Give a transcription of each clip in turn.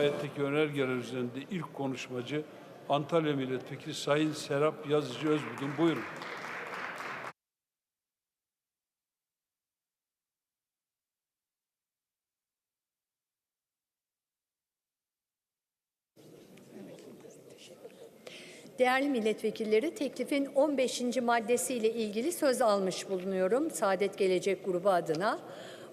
ayetteki önergeler üzerinde ilk konuşmacı Antalya Milletvekili Sayın Serap Yazıcı Özbudun. Buyurun. Değerli milletvekilleri, teklifin 15. maddesiyle ilgili söz almış bulunuyorum Saadet Gelecek Grubu adına.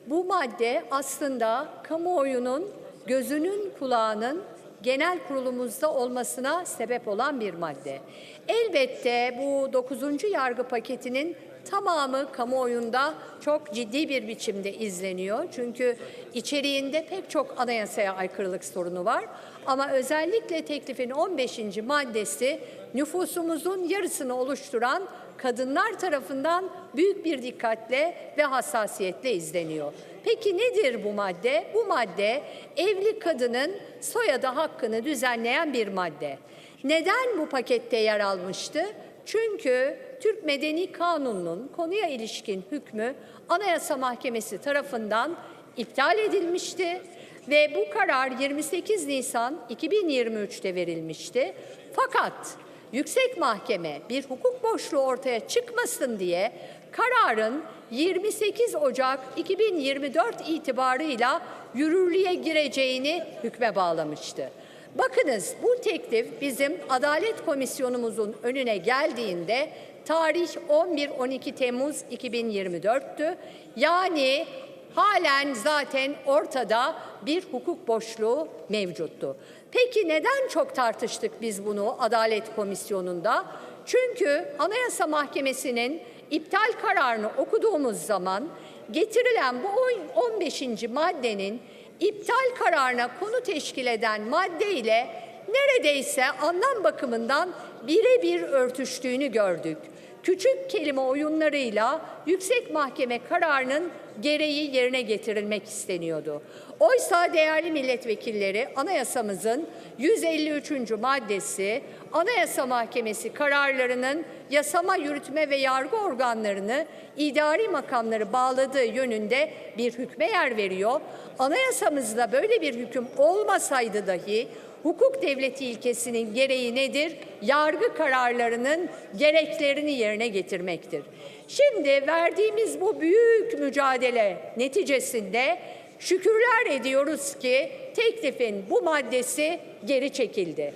Bu madde aslında kamuoyunun gözünün kulağının genel kurulumuzda olmasına sebep olan bir madde. Elbette bu 9. yargı paketinin tamamı kamuoyunda çok ciddi bir biçimde izleniyor. Çünkü içeriğinde pek çok anayasaya aykırılık sorunu var. Ama özellikle teklifin 15. maddesi nüfusumuzun yarısını oluşturan kadınlar tarafından büyük bir dikkatle ve hassasiyetle izleniyor. Peki nedir bu madde? Bu madde evli kadının soyadı hakkını düzenleyen bir madde. Neden bu pakette yer almıştı? Çünkü Türk Medeni Kanunu'nun konuya ilişkin hükmü Anayasa Mahkemesi tarafından iptal edilmişti ve bu karar 28 Nisan 2023'te verilmişti. Fakat Yüksek Mahkeme bir hukuk boşluğu ortaya çıkmasın diye kararın 28 Ocak 2024 itibarıyla yürürlüğe gireceğini hükme bağlamıştı. Bakınız bu teklif bizim Adalet Komisyonumuzun önüne geldiğinde tarih 11-12 Temmuz 2024'tü. Yani halen zaten ortada bir hukuk boşluğu mevcuttu. Peki neden çok tartıştık biz bunu Adalet Komisyonu'nda? Çünkü Anayasa Mahkemesi'nin iptal kararını okuduğumuz zaman getirilen bu 15. maddenin iptal kararına konu teşkil eden madde ile neredeyse anlam bakımından birebir örtüştüğünü gördük. Küçük kelime oyunlarıyla yüksek mahkeme kararının gereği yerine getirilmek isteniyordu. Oysa değerli milletvekilleri anayasamızın 153. maddesi Anayasa Mahkemesi kararlarının yasama, yürütme ve yargı organlarını idari makamları bağladığı yönünde bir hükme yer veriyor. Anayasamızda böyle bir hüküm olmasaydı dahi hukuk devleti ilkesinin gereği nedir? Yargı kararlarının gereklerini yerine getirmektir. Şimdi verdiğimiz bu büyük mücadele neticesinde şükürler ediyoruz ki teklifin bu maddesi geri çekildi.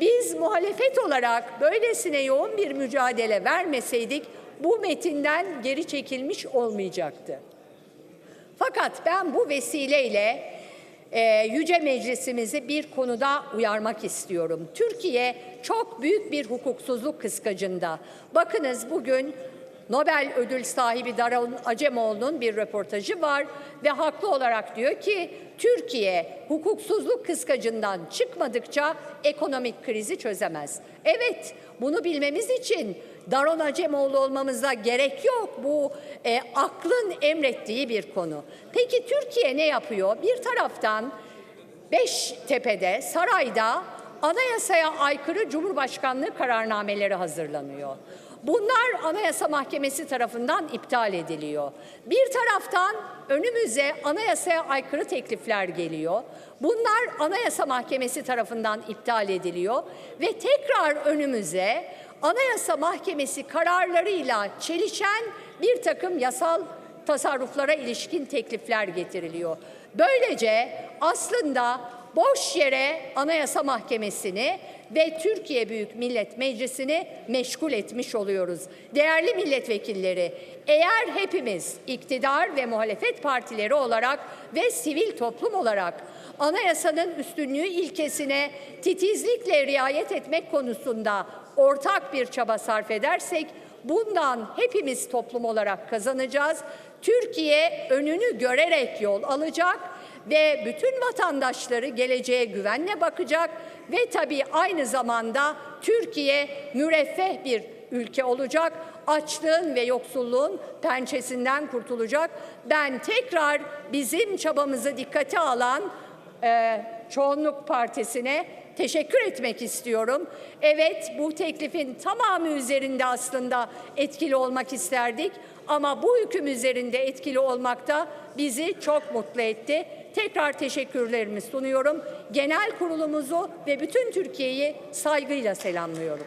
Biz muhalefet olarak böylesine yoğun bir mücadele vermeseydik bu metinden geri çekilmiş olmayacaktı. Fakat ben bu vesileyle e, Yüce Meclisimizi bir konuda uyarmak istiyorum. Türkiye çok büyük bir hukuksuzluk kıskacında. Bakınız bugün Nobel ödül sahibi Daron Acemoğlu'nun bir röportajı var ve haklı olarak diyor ki Türkiye hukuksuzluk kıskacından çıkmadıkça ekonomik krizi çözemez. Evet, bunu bilmemiz için Daron Acemoğlu olmamıza gerek yok. Bu e, aklın emrettiği bir konu. Peki Türkiye ne yapıyor? Bir taraftan Beştepe'de, sarayda anayasaya aykırı Cumhurbaşkanlığı kararnameleri hazırlanıyor. Bunlar Anayasa Mahkemesi tarafından iptal ediliyor. Bir taraftan önümüze anayasaya aykırı teklifler geliyor. Bunlar Anayasa Mahkemesi tarafından iptal ediliyor ve tekrar önümüze Anayasa Mahkemesi kararlarıyla çelişen bir takım yasal tasarruflara ilişkin teklifler getiriliyor. Böylece aslında boş yere Anayasa Mahkemesi'ni ve Türkiye Büyük Millet Meclisi'ni meşgul etmiş oluyoruz. Değerli milletvekilleri, eğer hepimiz iktidar ve muhalefet partileri olarak ve sivil toplum olarak anayasanın üstünlüğü ilkesine titizlikle riayet etmek konusunda ortak bir çaba sarf edersek bundan hepimiz toplum olarak kazanacağız. Türkiye önünü görerek yol alacak ve bütün vatandaşları geleceğe güvenle bakacak ve tabii aynı zamanda Türkiye müreffeh bir ülke olacak. Açlığın ve yoksulluğun pençesinden kurtulacak. Ben tekrar bizim çabamızı dikkate alan e, çoğunluk partisine teşekkür etmek istiyorum. Evet bu teklifin tamamı üzerinde aslında etkili olmak isterdik ama bu hüküm üzerinde etkili olmak da bizi çok mutlu etti. Tekrar teşekkürlerimi sunuyorum. Genel kurulumuzu ve bütün Türkiye'yi saygıyla selamlıyorum.